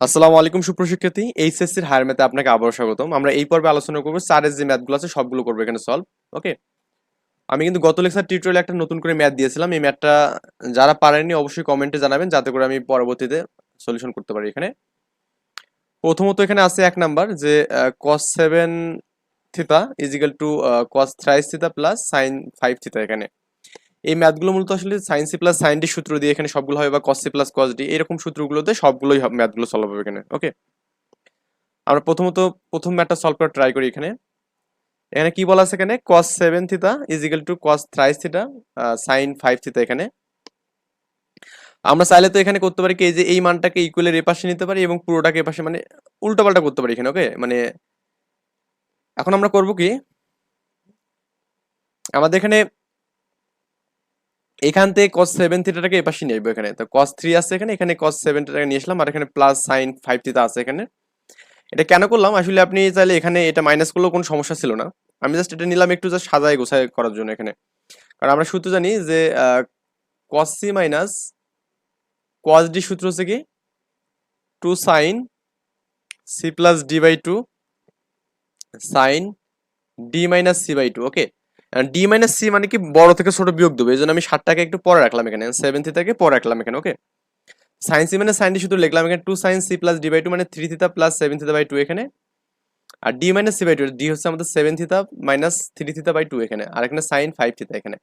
আসসালামু আলাইকুম, সুপ্রশিক্ষার্থী। এইচএসসির হায়ার ম্যাথে আপনাকে আবারও স্বাগতম। আমরা এই পর্বে আলোচনা করব স্যারের যে ম্যাথগুলো আছে, সবগুলো করব এখানে সলভ ওকে আমি কিন্তু গত লেকচার টিউটোরিয়ালে একটা নতুন করে ম্যাথ দিয়েছিলাম। এই ম্যাথটা যারা পারেননি, অবশ্যই কমেন্টে জানাবেন, যাতে করে আমি পরবর্তীতে সলিউশন করতে পারি এখানে। প্রথমত এখানে আছে এক নাম্বার যে cos seven theta is equal to cos thrice theta plus sine five theta এখানে। এই ম্যাথগুলো মূলত আসলে sine C plus sine D সূত্র দিয়ে এখানে সবগুলো হবে বা cos C plus cos D এরকম সূত্রগুলোতে সবগুলোই ম্যাথগুলো সলভ হবে এখানে ওকে আমরা প্রথমত প্রথম ম্যাথটা সলভ করার ট্রাই করি এখানে। এখানে কি বলা আছে এখানে? Cos seven theta is equal to cos thrice theta sine five theta এখানে। আমরা চাইলে তো এখানে করতে পারি কি যে এই মানটাকে ইকুয়ালের এপাশে নিতে পারি এবং পুরোটাকে এ পাশে মানে উল্টাপাল্টা করতে পারি এখানে ওকে মানে এখন আমরা করব কি, আমাদের এখানে এখান থেকে কস সেভেন থিটাটাকে এপাশে নিয়ে আসব এখানে। তো কস থ্রি আছে এখানে এখানে কস সেভেন থিটাকে নিয়ে আসলাম, আর এখানে প্লাস সাইন ফাইভ থিটা আছে এখানে। এটা কেন করলাম? আসলে আপনি চাইলে এখানে এটা মাইনাস করলেও কোনো সমস্যা ছিল না। আমি জাস্ট এটা নিলাম একটু জাস্ট সাজায় গোছায় করার জন্য এখানে। কারণ আমরা সূত্র জানি যে cos C minus cos D সূত্র হচ্ছে কি? Two sine C plus D by two sine D minus C by two okay D minus C মানে কি বড় থেকে ছোট বিয়োগ দেবো, এই জন্য আমি ষাটটাকে একটু পরে রাখলাম এখানে সেভেন থিতাকে পরে রাখলাম এখানে ওকে সাইন সি মানে সাইন ডি শুধু লিখলাম এখানে two sine C plus D by two মানে three theta plus seven theta by two এখানে, আর D minus C by two D হচ্ছে আমাদের seven theta minus three theta by two এখানে, আর এখানে সাইন ফাইভ থিতা এখানে।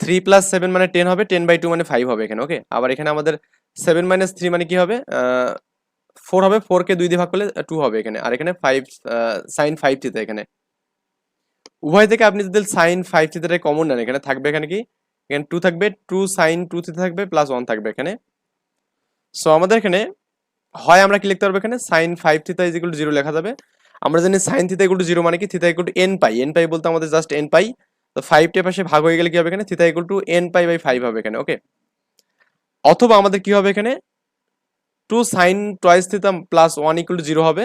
থ্রি প্লাস সেভেন মানে ten হবে টেন বাই টু মানে ফাইভ হবে এখানে ওকে আবার এখানে আমাদের সেভেন মাইনাস থ্রি মানে কি হবে? ফোর হবে ফোরকে দুই দিয়ে ভাগ করলে টু হবে এখানে, আর এখানে ফাইভ সাইন ফাইভ থিতা এখানে। উভয় থেকে আপনি যদি সাইন ফাইভ থিটাটা কমন নেন, এখানে থাকবে এখানে কি? এখানে টু থাকবে টু সাইন টু থিটা থাকবে প্লাস ওয়ান থাকবে এখানে। সো আমাদের এখানে হয় আমরা কি লিখতে পারব এখানে? Sine five theta is equal to zero লেখা যাবে। আমরা জানি সাইন থিতা ইকুয়াল জিরো মানে কি? Theta equal to n pi n pi বলতে আমাদের জাস্ট এন পাই তো ফাইভটা পাশে ভাগ হয়ে গেলে কি হবে এখানে? Theta equal to n pi by five হবে এখানে ওকে অথবা আমাদের কি হবে এখানে? Two sine twice theta plus one equal to zero হবে।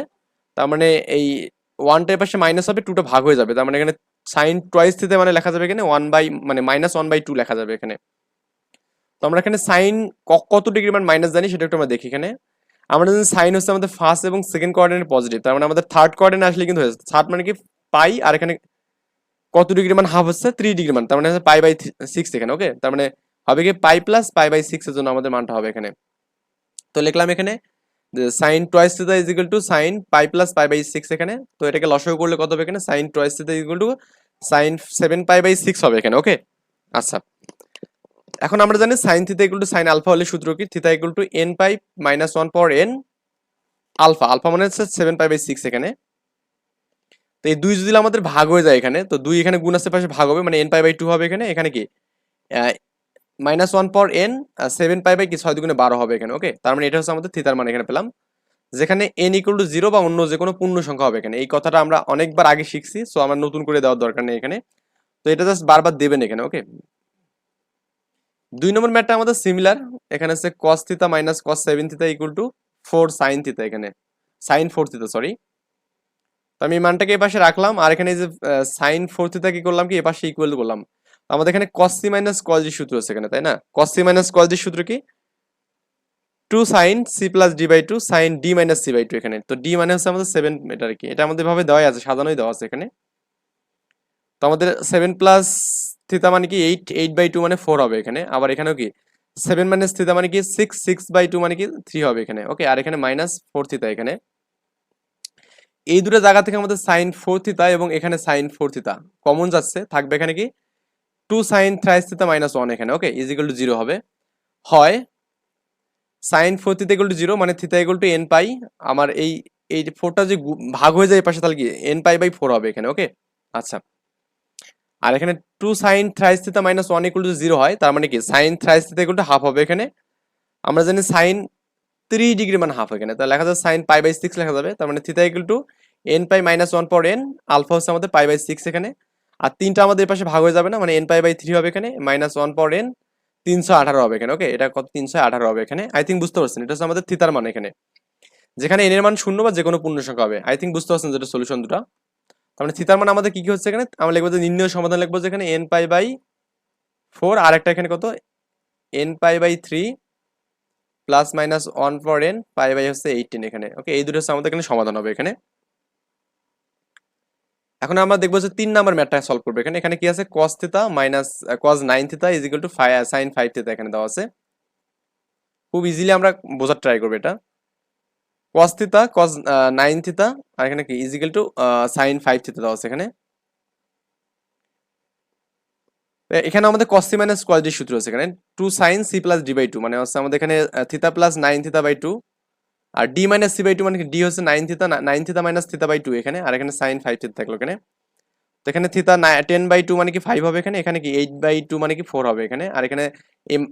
তার মানে এই ওয়ানটার পাশে মাইনাস হবে টুটা ভাগ হয়ে যাবে। তার মানে এখানে সাইন টয়েস থিতে মানে লেখা যাবে এখানে ওয়ান বাই মানে মাইনাস ওয়ান বাই টু লেখা যাবে এখানে। তো আমরা এখানে সাইন কত ডিগ্রি মান মাইনাস জানি সেটা একটু আমরা দেখি এখানে। আমরা যদি সাইন হচ্ছে আমাদের ফার্স্ট এবং সেকেন্ড কোয়ার্ডিনেট পজিটিভ তার মানে আমাদের থার্ড কোয়ার্ডিনেট আসলে কিন্তু হয়েছে থার্ড মানে কি পাই আর এখানে কত ডিগ্রি মান হাফ হচ্ছে? থ্রি ডিগ্রি মান, তার মানে পাই বাই সিক্স এখানে ওকে তার মানে হবে কি pi plus pi by six এর জন্য আমাদের মানটা হবে এখানে। তো লিখলাম এখানে sine twice theta is equal to sine pi plus pi by six এখানে। তো এটাকে লসও করলে কত হবে এখানে? Sine twice theta is equal to sine seven pi by six হবে এখানে ওকে আচ্ছা। এখন আমরা জানি sine theta equal to sine alpha হলে সূত্র কি? Theta equal to n pi minus one পর এন আলফা আলফা মানে হচ্ছে সেভেন পাই বাই সিক্স এখানে। তো এই দুই যদি আমাদের ভাগ হয়ে যায় এখানে, তো দুই এখানে গুণ আসতে পাশে ভাগ হবে মানে এন পাই বাই টু হবে এখানে। এখানে কি? মাইনাস ওয়ান পর এন সেভেন পাই বাই কি, ছয় দুগুণে বারো হবে এখানে ওকে তার মানে এটা হচ্ছে আমাদের থিতার মান এখানে পেলাম। যেখানে এন ইকুয়াল টু জিরো বা অন্য যে কোনো পূর্ণ সংখ্যা হবে এখানে। এই কথাটা আমরা অনেকবার আগে শিখছি সো আমার নতুন করে দেওয়ার দরকার নেই এখানে। তো এটা জাস্ট বারবার দেবেন এখানে ওকে দুই নম্বর ম্যাটটা আমাদের সিমিলার এখানে হচ্ছে cos theta minus cos seven theta equal to four sine theta এখানে। সাইন ফোর থিতা সরি তো আমি এই মানটাকে এ পাশে রাখলাম, আর এখানে যে সাইন ফোর থিতা কি করলাম কি এ পাশে ইকুয়াল করলাম। আমাদের এখানে কস মাইনাস ডি সূত্র আছে এখানে, তাই না? কস মাইনাস ডি সূত্র কি? Two sine C plus D by two sine D minus C by two এখানে। তো ডি মানে হচ্ছে আমাদের সেভেন এটা আর কি। এটা আমাদের ভাবে দেওয়াই আছে, সাজানোই দেওয়া আছে এখানে। তো আমাদের সেভেন প্লাস থিতা মানে কি? এইট এইট বাই টু মানে ফোর হবে এখানে। আবার এখানেও কি? সেভেন মাইনাস থিতা মানে কি? সিক্স সিক্স বাই টু মানে কি? থ্রি হবে এখানে। ওকে আর এখানে মাইনাস ফোর থিতা এখানে। এই দুটো জায়গা থেকে আমাদের সাইন ফোর থিতা এবং এখানে সাইন ফোর থিতা কমন যাচ্ছে, থাকবে এখানে কি? Two sine thrice theta minus one এখানে, okay is equal to zero হবে। হয়, sine four theta equal to zero মানে theta equal to n pi, আমার এই এই যে ফোরটা যে ভাগ হয়ে যায় পাশে, তাহলে কি এন পাই বাই ফোর হবে এখানে, ওকে? আচ্ছা। আর এখানে two sine thrice theta minus one equal to zero হয়, তার মানে কি sine thrice theta equal to half হবে এখানে। আমরা জানি সাইন থ্রি ডিগ্রি মানে হাফ এখানে, তাহলে লেখা যাবে সাইন পাই বাই সিক্স লেখা যাবে, তার মানে theta equal to n pi minus one পর এন আলফা হচ্ছে আমাদের পাই বাই সিক্স এখানে। আর তিনটা আমাদের পাশে ভাগ হয়ে যাবে না মানে এন পাই বাই থ্রি হবে এখানে মাইনাস ওয়ান পর এন তিনশো আঠারো হবে এখানে ওকে এটা কত? তিনশো আঠারো হবে এখানে। আই থিঙ্ক বুঝতে পারছেন, এটা হচ্ছে আমাদের থিতার মান এখানে। যেখানে এন এর মান শূন্য বা যে কোনো পূর্ণ সংখ্যা হবে। আই থিঙ্ক বুঝতে পারছেন যেটা সলিউশন দুটা। মানে থিতার মান আমাদের কি কি হচ্ছে এখানে? আমরা লিখব যে নির্ণয় সমাধান লিখব যে এখানে এন পাই বাই ফোর আর একটা এখানে কত? N pi by three plus minus one for n pi by হচ্ছে এইটিন এখানে ওকে এই দুটো হচ্ছে আমাদের এখানে সমাধান হবে এখানে। এখন আমরা দেখব যে তিন নাম্বার ম্যাথটা সলভ করব। এখানে এখানে কি আছে? Cos theta minus cos nine theta is equal to sine five theta এখানে দেওয়া আছে। খুব ইজিলি আমরা বোঝার ট্রাই করব এটা। কস থিতা কস নাইন থিতা আর এখানে কি? Is equal to sine five theta দেওয়া আছে এখানে। এখানে আমাদের কস মাইনাস কস ডি সূত্র আছে এখানে। Two sine C plus D by two মানে হচ্ছে আমাদের এখানে theta plus nine theta by two R D minus C by two মানে ডি হচ্ছে nine theta nine theta minus theta by two এখানে, আর এখানে সাইন ফাইভ থিতা থাকল এখানে। তো এখানে থিতা টেন বাই টু মানে কি ফাইভ হবে এখানে এখানে কি এইট বাই টু মানে কি ফোর হবে এখানে, আর এখানে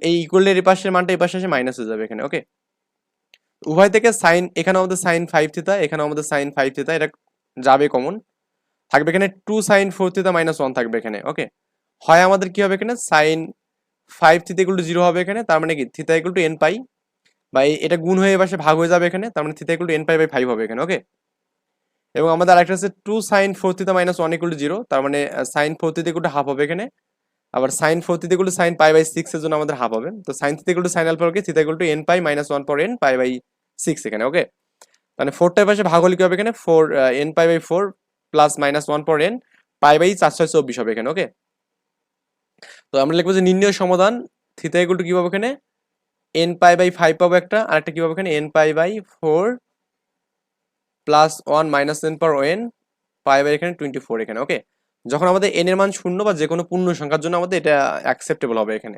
এই ইকুয়ালের এই পাশের মানটা এই পাশে এসে মাইনাস হয়ে যাবে এখানে ওকে উভয় থেকে সাইন এখানে আমাদের সাইন ফাইভ থিতা এখানে আমাদের সাইন ফাইভ থিতা এটা যাবে কমন থাকবে এখানে two sine four theta minus one থাকবে এখানে ওকে হয় আমাদের কি হবে এখানে? Sine five theta equal to zero হবে এখানে, তার মানে কি? Theta equal to n pi বা এটা গুণ হয়ে এবার ভাগ হয়ে যাবে এখানে, তার মানে theta equal to n pi by five হবে এখানে ওকে এবং আমাদের আরেকটা আছে two sine four theta minus one equal to zero তার মানে sine four theta equal to half হবে এখানে, আবার sine four theta equal to sine pi by six এর জন্য আমাদের হাফ হবে, তো sine theta equal to sine alpha theta equal to n pi minus one পর এন পাই বাই সিক্স এখানে ওকে মানে ফোরটার পাশে ভাগ হলে কি হবে এখানে? Four n pi by four plus minus one পর এন পাই বাই চার ছয় চব্বিশ হবে এখানে ওকে তো আমরা লিখব যে নির্ণয় সমাধান থিতা ইকুয়াল টু কি পাবো এখানে? এন পাই বাই ফাইভ পাবো একটা আর একটা কি পাবো এখানে? N pi by four plus one minus n per n pi by এখানে টোয়েন্টি ফোর এখানে ওকে যখন আমাদের এন এর মান শূন্য বা যে কোনো পূর্ণ সংখ্যার জন্য আমাদের এটা অ্যাকসেপ্টেবল হবে এখানে।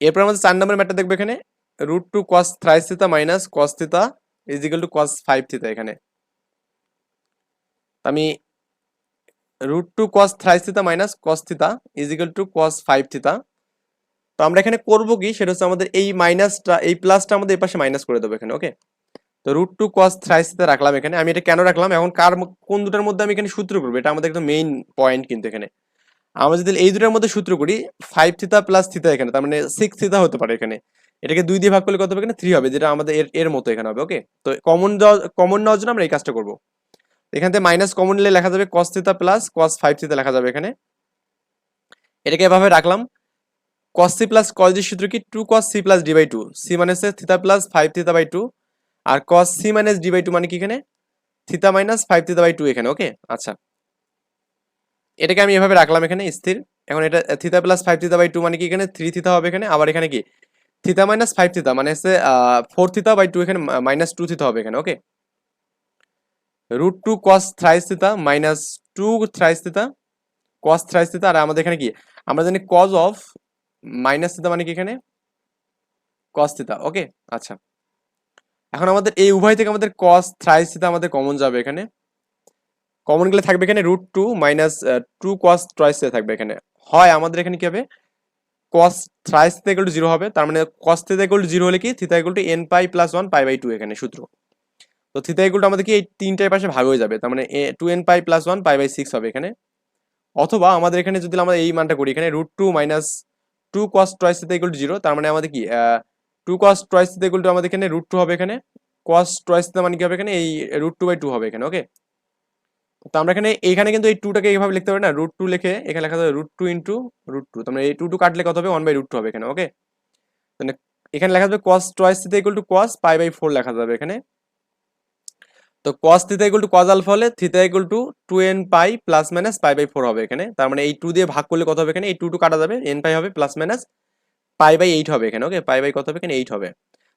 এরপর আমাদের চার নম্বর ম্যাটটা দেখব এখানে। Root two cos thrice theta minus cos theta is equal to cos five theta এখানে। আমি root two cos thrice theta minus cos theta is equal to cos five theta আমরা এখানে করব কি? সেটা হচ্ছে আমাদের এই মাইনাসটা, এই প্লাসটা আমাদের এই পাশে মাইনাস করে দেবো এখানে, ওকে? তো root two cos thrice theta রাখলাম এখানে। আমি এটা কেন রাখলাম? এখন কার কোন দুটার মধ্যে আমি এখানে সূত্র করব? এটা আমাদের একদম মেইন পয়েন্ট কিন্তু এখানে। আমরা যদি এই দুটার মধ্যে সূত্র করি ফাইভ থিতা প্লাস থিতা এখানে, তার মানে সিক্স থিতা হতে পারে এখানে। এটাকে দুই দিয়ে ভাগ করলে কত হবে এখানে? থ্রি হবে, যেটা আমাদের এর এর মতো এখানে হবে, ওকে? তো কমন কমন নেওয়ার জন্য আমরা এই কাজটা করব। এখান থেকে মাইনাস কমন নিলে লেখা যাবে কস থিতা প্লাস কস ফাইভ থিতা লেখা যাবে এখানে। এটাকে এভাবে রাখলাম। Cos C plus cos D সূত্র কি? Two cos C plus D by two C মানে হচ্ছে theta plus five theta by two R cos C minus D by two মানে কি এখানে? Theta minus five theta by two এখানে okay আচ্ছা। এটাকে আমি এভাবে রাখলাম এখানে, স্থির। এখন এটা theta plus five theta by two মানে কি এখানে? থ্রি থিতা হবে এখানে। আবার এখানে কি? থিতা মাইনাস ফাইভ থিতা মানে হচ্ছে ফোর থিতা বাই টু এখানে মাইনাস টু থিতা হবে এখানে okay root two cos thrice theta minus two thrice theta cos thrice theta আর আমাদের এখানে কি? আমরা জানি কজ অফ মাইনাস থিতা মানে কি এখানে? কস থিতা ওকে আচ্ছা। এখন আমাদের এই উভয় থেকে আমাদের কস থ্রাইস থিতা আমাদের কমন যাবে এখানে। কমন গেলে থাকবে এখানে root two minus two cos thrice থাকবে এখানে। হয় আমাদের এখানে কি হবে? Cos thrice theta equal zero হবে, তার মানে কস থিতা ইকুয়াল জিরো হলে কি? Theta equal to N pi plus one pi by two এখানে সূত্র। তো থিতা ইকুয়াল আমাদের কি এই তিনটার পাশে ভাগ হয়ে যাবে, তার মানে two N pi plus one pi by six হবে এখানে। অথবা আমাদের এখানে যদি আমরা এই মানটা করি, এখানে root two minus two cos twice theta equal to zero তার মানে আমাদের কি two cos twice theta equal to আমাদের এখানে রুট টু হবে এখানে কস টয়েস থিতা মানে কি হবে এখানে, এই রুট টু বাই টু হবে এখানে ওকে তো আমরা এখানে এখানে কিন্তু এই টুটাকে এইভাবে লিখতে পারি না রুট টু লিখে এখানে লেখা যাবে root two into root two তার মানে এই টু টু কাটলে কত হবে ওয়ান বাই রুট টু হবে এখানে ওকে মানে এখানে লেখা যাবে cos twice theta equal to cos pi by four লেখা যাবে এখানে তো cos theta equal to cos alpha হলে theta equal to two N pi plus minus pi by four হবে এখানে। তার মানে এই টু দিয়ে ভাগ করলে কত হবে এখানে? এই টু টু কাটা যাবে। এন পাই হবে plus minus pi by eight হবে এখানে ওকে পাই বাই কত হবে এখানে? এইট হবে।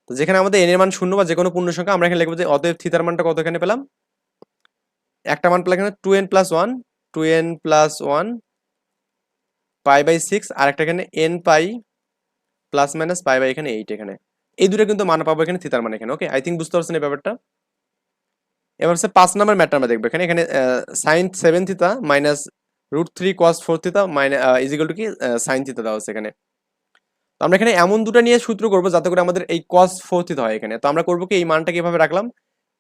তো যেখানে আমাদের এন এর মান শূন্য বা যে কোনো পূর্ণ সংখ্যা, আমরা এখানে লিখব যে অতএব থিতার মানটা কত এখানে পেলাম? একটা মান পেলাম এখানে two N plus one two N plus one pi by six আর একটা এখানে N pi plus minus pi by এখানে এইট এখানে। এই দুটো কিন্তু মান পাবো এখানে থিতার মান এখানে ওকে আই থিঙ্ক বুঝতে পারছেন এই ব্যাপারটা? এবার হচ্ছে পাঁচ নাম্বার ম্যাটার আমরা দেখব। এখানে এখানে sine seven theta minus root three cos four theta minus equal to কি? সাইন থিতা দেওয়া হচ্ছে এখানে। তো আমরা এখানে এমন দুটো নিয়ে সূত্র করব যাতে করে আমাদের এই কস ফোর থিতা হয় এখানে। তো আমরা করব কি? এই মানটাকে এভাবে রাখলাম।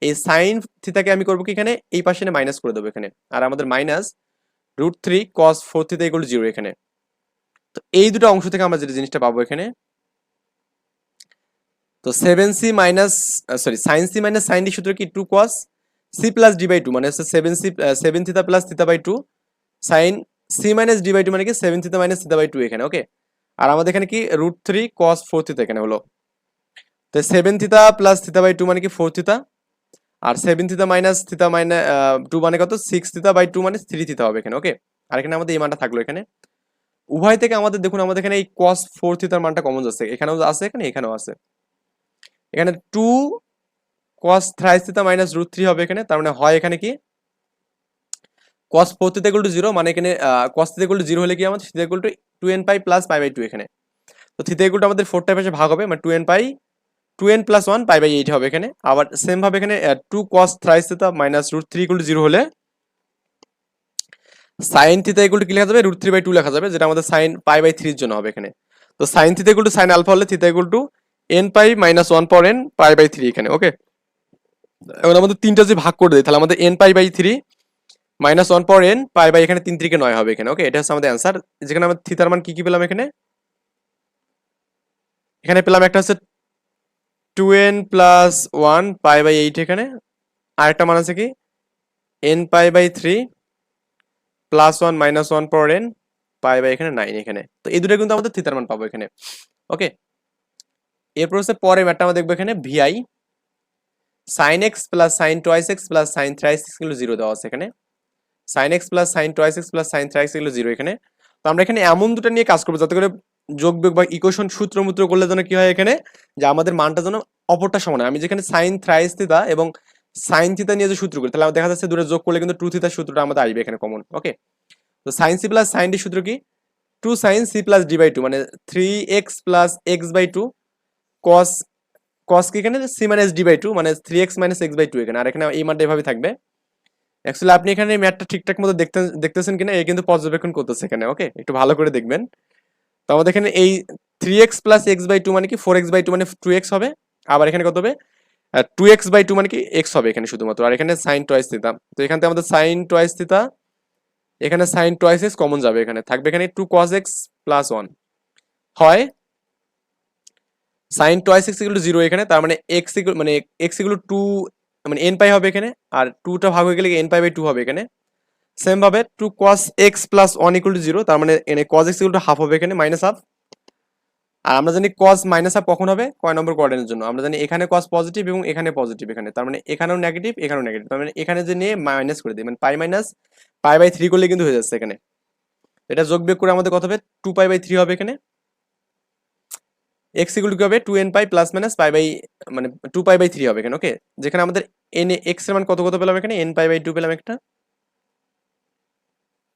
এই সাইন থিতাকে আমি করব কি এখানে? এই পাশে মাইনাস করে দেবো এখানে। আর আমাদের minus root three cos four theta equal zero এখানে। তো এই দুটো অংশ থেকে আমরা যে জিনিসটা পাবো এখানে, তো seven C minus sorry sine C minus sine D সূত্র কি? Two cos C plus D by two মানে হচ্ছে seven C seven theta plus theta by two sine C minus D by two মানে কি? Seven theta minus theta by two এখানে okay আর আমাদের এখানে কি? Root three cos four theta এখানে হলো। তো seven theta plus theta by two মানে কি? ফোর থিতা আর seven theta minus theta minus two মানে কত? সিক্স থিতা বাই টু মানে থ্রি থিতা হবে এখানে ওকে আর এখানে আমাদের এই মানটা থাকল এখানে। উভয় থেকে আমাদের, দেখুন, আমাদের এখানে এই কস ফোর থিতার মানটা কমন যাচ্ছে। এখানেও আছে, এখানে এখানেও আছে। এখানে two cos thrice theta minus root three হবে এখানে, তার মানে হয় এখানে কি? Cos four theta equal to zero মানে এখানে কস থিতা ইকুয়াল জিরো হলে কি আমাদের theta equal to two N pi plus pi by two এখানে। তো থিতা আমাদের ফোর টাইপ ভাগ হবে মানে two N pi two N plus one pi by eight হবে এখানে। আবার সেম ভাবে এখানে two cos thrice theta minus root three equal zero হলে সাইন থিতা কি লেখা যাবে? রুট থ্রি বাই টু লেখা যাবে, যেটা আমাদের সাইন পাই বাই থ্রির জন্য হবে এখানে। তো sine theta equal to sine alpha হলে theta equal to N pi minus one পর এন পাই বাই থ্রি এখানে ওকে এখন আমাদের তিনটা যে ভাগ করে দিই, তাহলে আমাদের N pi by three minus one পর এন পাই বাই এখানে তিন থেকে নয় হবে এখানে ওকে এটা হচ্ছে আমাদের অ্যান্সার যেখানে আমাদের থিতার মান কি কি পেলাম এখানে? এখানে পেলাম একটা হচ্ছে two N plus one pi by eight এখানে। আরেকটা মান আছে কি? N pi by three plus one minus one পর এন পাই বাই এখানে নাইন এখানে। তো এই দুটো কিন্তু আমাদের থিতার মান পাবো এখানে ওকে এরপর হচ্ছে পরে ম্যাটটা আমরা দেখব এখানে Vi sine X plus sine twice X plus sine thrice X এগুলো জিরো দেওয়া আছে এখানে। Sine X plus sine twice X plus sine thrice এগুলো জিরো এখানে। তো আমরা এখানে এমন দুটো নিয়ে কাজ করব, যাতে করে যোগ বিয়োগ বা ইকুয়েশন সূত্র মূত্র করলে যেন কি হয় এখানে, যে আমাদের মানটা যেন অপরটা সমান হয়। আমি যেখানে সাইন থ্রাইস থিতা এবং সাইন থিতা নিয়ে যে সূত্র করি, তাহলে দেখা যাচ্ছে দুটো যোগ করলে কিন্তু টু থিতার সূত্রটা আমাদের আসবে এখানে কমন ওকে তো sine C plus sine D সূত্র কি? Two sine C plus D by two মানে three X plus X by two cos কি এখানে? C minus D by two মানে three X minus X by two এখানে। আর এখানে এই মানটা এভাবে থাকবে। অ্যাকচুয়ালি আপনি এখানে ম্যাথটা ঠিকঠাক মতো দেখতে দেখতেছেন কিনা এই কিন্তু পর্যবেক্ষণ করতেছে এখানে ওকে একটু ভালো করে দেখবেন। তো আমাদের এখানে এই three X plus X by two মানে কি? ফোর এক্স বাই টু মানে টু এক্স হবে। আবার এখানে কত হবে? টু এক্স বাই টু মানে কি? এক্স হবে এখানে শুধুমাত্র। আর এখানে সাইন টয়েস দিতাম তো এখান আমাদের সাইন টয়েস দিতা এখানে সাইন টয়েস এক্স কমন যাবে এখানে। থাকবে এখানে two cos X plus one হয় sine twice X equal to zero এখানে, তার মানে এক্স ইকুয়াল মানে এক্স ইকুয়াল টু মানে এন পাই হবে এখানে, আর টুটা ভাগ হয়ে গেলে এন পাই বাই টু হবে এখানে। সেম ভাবে two cos X plus one equal to zero তার মানে এনে cos X equal to half হবে এখানে মাইনাস হাফ আর আমরা জানি কস মাইনাস হাফ কখন হবে? কয় নম্বর কোয়ার্ডেনের জন্য। আমরা জানি এখানে কস পজিটিভ এবং এখানে পজিটিভ এখানে, তার মানে এখানেও নেগেটিভ এখানেও নেগেটিভ তার মানে এখানে যে নিয়ে মাইনাস করে দিই মানে pi minus pi by three করলে কিন্তু হয়ে যাচ্ছে এখানে। এটা যোগ বিয়োগ করে আমাদের কত হবে? টু পাই বাই থ্রি হবে এখানে। এক্স ইকুয়াল টু হবে? Two N pi plus minus pi by মানে টু পাই বাই থ্রি হবে এখানে ওকে যেখানে আমাদের এন এক্সের মান কত কত পেলাম এখানে? এন পাই বাই টু পেলাম একটা।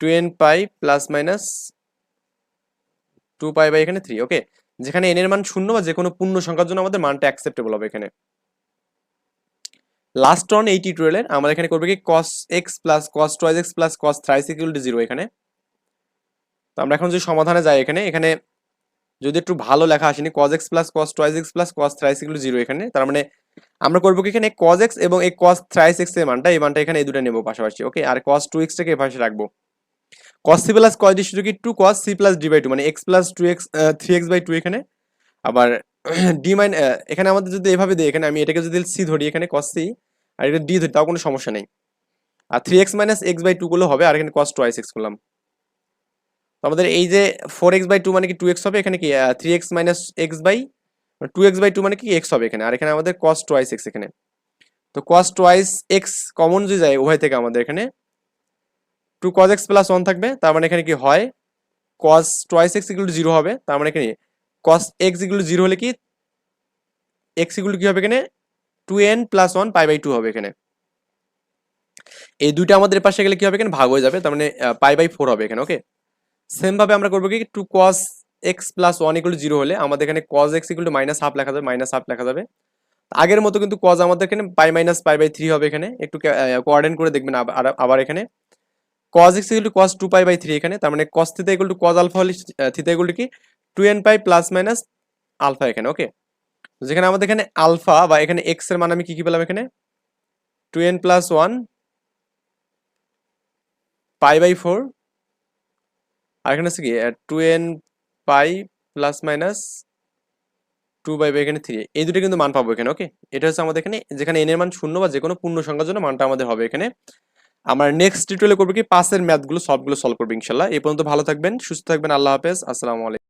Two N pi plus minus two pi by এখানে থ্রি ওকে যেখানে এন এর মান শূন্য বা যে কোনো পূর্ণ সংখ্যার জন্য আমাদের মানটা অ্যাকসেপ্টেবল হবে এখানে। লাস্ট অন এই টিউটোরিয়ালের আমরা এখানে করব কি? Cos X plus cos twice X plus এখানে। তো আমরা এখন যদি সমাধানে যাই এখানে এখানে যদি একটু ভালো লেখা আসেনি cos X plus cos twice X plus cos thrice to zero এখানে, তার মানে আমরা করব কি এখানে কজ এক্স এবং এই কস থ্রাইস এক্সের মানটা, এই মানটা এখানে এই দুটো নেব পাশাপাশি ওকে আর কস টু এক্সটাকে এই পাশে রাখব। Cos C plus cos D শুধু কি two cos C plus D by two মানে X plus two X three X by two এখানে। আবার ডি মাইন এখানে আমাদের যদি এভাবে দিই, এখানে আমি এটাকে যদি সি ধরি, এখানে কস সি আর এটা ডি ধরি, তাও কোনো সমস্যা নেই। আর three X minus X by two গুলো হবে, আর এখানে কস টোয়াইস এক্স করলাম। আমাদের এই যে ফোর এক্স বাই টু মানে কি টু এক্স হবে? এখানে কি three X minus X by two X by two মানে কি এক্স হবে এখানে? আর এখানে আমাদের কস টোয়াইস এক্স এখানে। তো কস টোয়াইস এক্স কমন যদি যায় উভয় থেকে আমাদের এখানে two cos X plus one থাকবে, তার মানে এখানে কি হয়? Cos twice X equal to zero হবে, তার মানে এখানে cos X equal to zero হলে কি? এক্স ইকুয়াল টু কি হবে এখানে? Two N plus one pi by two হবে এখানে। এই দুইটা আমাদের পাশে গেলে কি হবে এখানে? ভাগ হয়ে যাবে, তার মানে পাই বাই ফোর হবে এখানে ওকে সেম ভাবে আমরা করব কি two cos X plus one equal zero হলে আমাদের এখানে cos X equal to minus half লেখা যাবে মাইনাস হাফ লেখা যাবে। আগের মতো কিন্তু কজ আমাদের এখানে pi minus pi by three হবে এখানে। একটু কোয়ার্ডেন করে দেখবেন আবার এখানে। Cos X equal to cos two pi by three এখানে, তার মানে cos theta equal to cos alpha হলে থিতা ইকুয়াল টু কি? Two N pi plus minus alpha এখানে ওকে যেখানে আমাদের এখানে আলফা বা এখানে এক্সের মান আমি কি কি পেলাম এখানে? Two N plus one pi by four আর এখানে হচ্ছে কি two N pi plus minus two by এখানে থ্রি এই দুটো কিন্তু মান পাবো এখানে ওকে এটা হচ্ছে আমাদের এখানে, যেখানে এন এর মান শূন্য বা যে কোনো পূর্ণ সংখ্যার জন্য মানটা আমাদের হবে এখানে। আমার নেক্সট টিউটোরিয়ালে করব কি পাসের ম্যাথগুলো সবগুলো সলভ করব ইনশাল্লাহ। এই পর্যন্ত ভালো থাকবেন, সুস্থ থাকবেন, আল্লাহ হাফেজ, আসসালামু আলাইকুম।